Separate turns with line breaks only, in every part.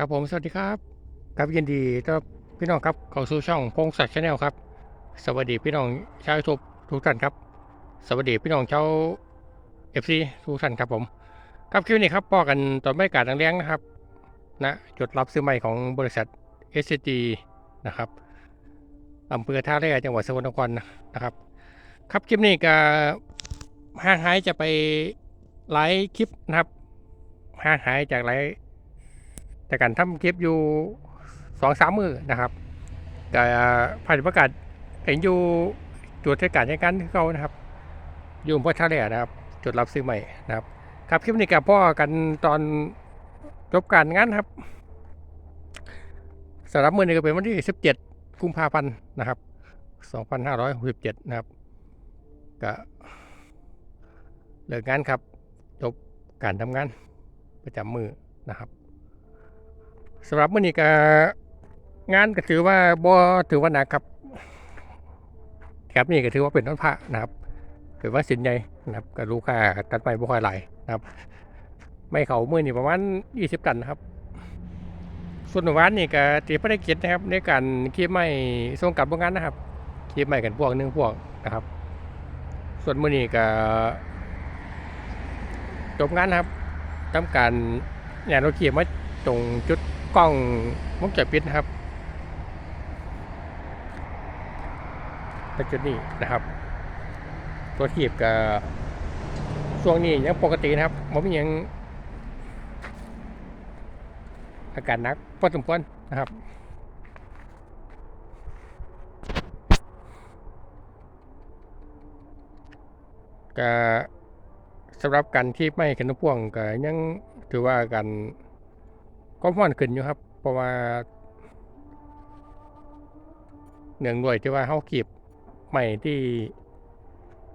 ครับผมสวัสดีครับครับยินดีต้อนรับพี่น้องครับเข้าสู่ช่องพงศักดิ์ชาแนลครับ สวัสดีพี่น้องชาวทุกทุกท่านครับ สวัสดีพี่น้องชาวเอฟซีทุกท่านครับผม ครับคลิปนี้ครับปอกันตอนไม่กาดดังเลี้ยงนะครับนะจดรับซื้อใหม่ของบริษัท s อ g นะครับอำเภอท่าแร่จังหวัดสกลนครนะครับ ครับคลิปนี้ก็ห่างหายจะไปไลฟ์คลิปนะครับห่างหายจากไลฟ์ แต่การทำคลิปอยู่สองสามมือนะครับแต่ผ่านประกาศเห็นอยู่จุดเทศกาลในการเขานะครับ อยู่พ่อท่าแร่นะครับ จุดรับซื้อใหม่นะครับ ครับคลิปนี้กับพ่อกันตอนจบการงานครับสำหรับมือนี้ก็เป็นวันที่17กุมภาพันธ์นะครับ2567นะครับก็เลิกงานครับ จบการทำงานประจำมือนะครับ สำหรับมื้อนี้ก็งานก็ถือว่าบ่ถือว่าหนักครับครับนี่ก็ถือว่าเป็นวันพระนะครับเป็นว่าสินใหญ่นะครับก็ลูกค้าตัดไปบ่ค่อยหลายนะครับ ไม่เขามื้อนี้ประมาณ20ตันนะครับ ส่วนหวานนี่ก็ตีภารกิจนะครับ ในการคีบไม้ส่งกลับโรงงานนะครับคีบไม้กันพวกหนึงพวกนะครับ ส่วนมื้อนี้ก็จบงานนะครับทำการงานเราขี่มาตรงจุด กล้องวงจรปิดนะครับในจุดนี้นะครับ ตัวทีบกับช่วงนี้ยังปกตินะครับผมยังอาการหนักพอสมควรนะครับก็สำหรับการที่ไม่ขึ้นพ่วงก็ยังถือว่าการ ก็ม่อนขึ้นอยู่ครับ เพราะว่าเนื่องด้วยที่ว่าเฮากีบใหม่ที่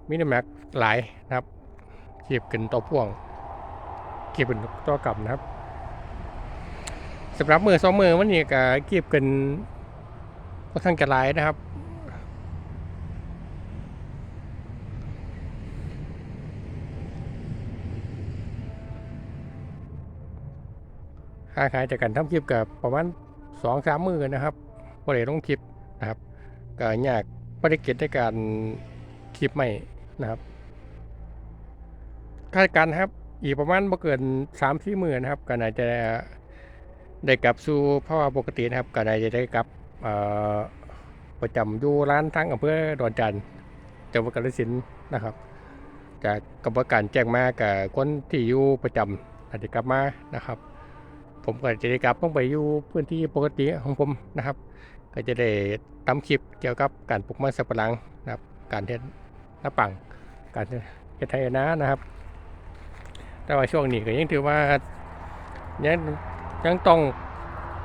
มินิแม็กหลายนะครับกีบขึ้นตัวพ่วงกีบเป็นตัวกลับนะครับสำหรับมือสองมือวันนี้ก็เกีบกันค่อนข้างจะหลายนะครับ ค่าขายจากการทำคลิปกับประมาณสองสามมือนะครับพอได้ลงคลิปนะครับก็ยากภารกิจในการคลิปใหม่นะครับคาดการครับ อีกประมาณบ่เกินสามสี่มือนะครับก็น่าจะได้กลับสู่ภาวะปกตินะครับก็น่าจะได้กลับประจำอยู่ร้านทั้งอำเภอดอนจันทร์จังหวัดกาฬสินธุ์นะครับจากกระบวนการแจ้งมากับคนที่อยู่ประจำอาจจะกลับมานะครับ ผมก็จะได้กลับต้องไปอยู่พื้นที่ปกติของผมนะครับ ก็จะได้ทำคลิปเกี่ยวกับการปลูกมันสับปะหลังนะครับ การเทศน้าปัง การเทศไทยนะนะครับ แต่ว่าช่วงนี้ก็ยังถือว่ายังยังต้อง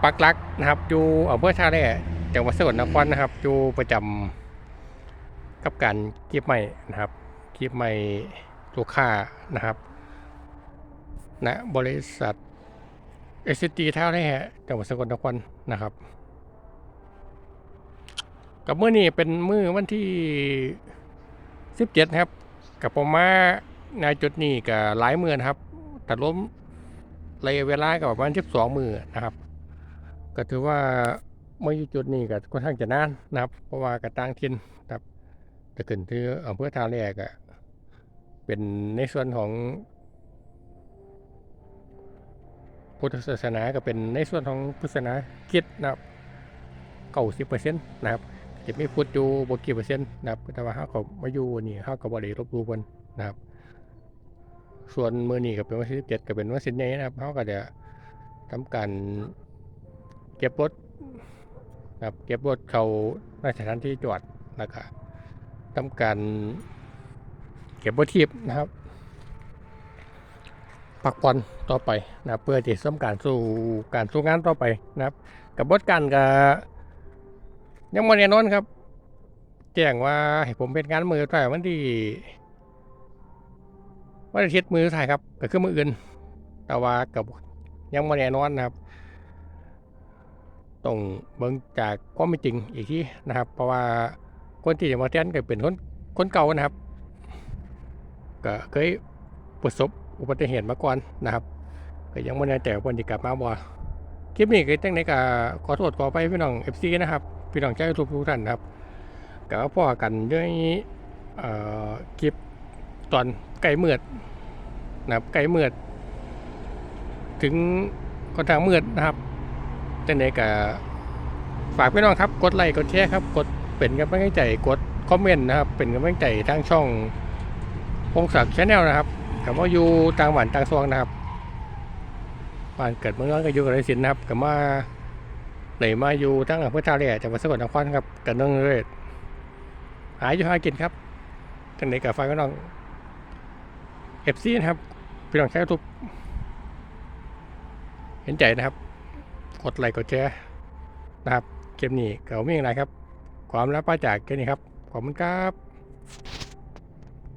ปักหลักนะครับอยู่อำเภอท่าแร่จังหวัดสกลนครนะครับอยู่ประจำกับการคลิปใหม่นะครับคลิปใหม่ลูกค้านะครับณนะบริษัท เอสตีเท่าได้ฮะจังหวัดสกลนครนะครับ กับเมื่อนี้เป็นมือวันที่สิบเจ็ดครับ กับผมมาในจุดนี้กับหลายมือนะครับแต่ล้มระยะเวลากับประมาณสิบสองมือนะครับ ก็ถือว่าเมื่ออยู่จุดนี้ก็ค่อนข้างจะนานนะครับ เพราะว่ากระต่างทินนะครับแต่ขึ้นที่อำเภอท่าแรกอะเป็นในส่วนของ พุทธศาสนาก็เป็นในส่วนของพุทธศาสนาคิดนะครับเก้าสิบเปอร์เซ็นต์นะครับจะไม่พุทธอยู่บกี่เปอร์เซ็นต์นะครับแต่ว่าเขาก็มาอยู่นี่เขาก็บริลบหลู่กันนะครับ ส่วนมือนี้ก็เป็นวันที่เจ็ดก็เป็นวันสินใหญ่นะครับเขาก็จะทำการเก็บรถนะครับเก็บรถเขาในสถานที่จอดแล้วก็ทำการเก็บรถทีบนะครับ พักผ่อนต่อไปนะเพื่อที่จะทำการสู่การสู้งานต่อไปนะครับ กับบทการก็ยังไม่แน่นอนครับ แจ้งว่าให้ผมเป็นงานมือถ่ายวันที่วันอาทิตย์มือถ่ายครับก็คือมืออื่น แต่ว่ากับยังไม่แน่นอนนะครับต้องเบิ่งจากความเป็นจริงอีกทีนะครับ เพราะว่าคนที่จะมาแทนก็เป็นคนคนเก่านะครับ ก็เคยประสบ อุบัติเหตุมาก่อนนะครับก็ยังไม่แน่ใจว่าคนจะกลับมาบ่คลิปนี้ก็จังไดก็ขอโทษขอไปพี่น้อง FC นะครับพี่น้องชาวยูทูบทุกท่านนะครับก็พ่อกันด้วยคลิปตอนไก่เมือดนะครับไก่เมือดถึงค่อนข้างมือดนะครับจังไดก็ฝากพี่น้องครับกดไลค์กดแชร์ครับกดเป็นกำลังใจกดคอมเมนต์นะครับเป็นกำลังใจทางช่องพงศักดิ์ชาแนลนะครับ กับว่าอยู่ต่างหวันต่างซวงนะครับบ้านเกิดเมืองนอนก็อยู่กับไรสินนะครับกับมาไหนมาอยู่ทั้งอำเภอท่าเรือจังหวัดสกลนครครับกับน้องเรศหายอยู่หากินครับจังไดกับไฟพี่น้องเอฟซีนะครับพี่น้องใช้ทุบเห็นใจนะครับ กดไลค์กดแชร์นะครับเกมนี้เก็ไม่มีอะไรครับ ความรับมาจากแค่นี้ครับ ขอบคุณครับ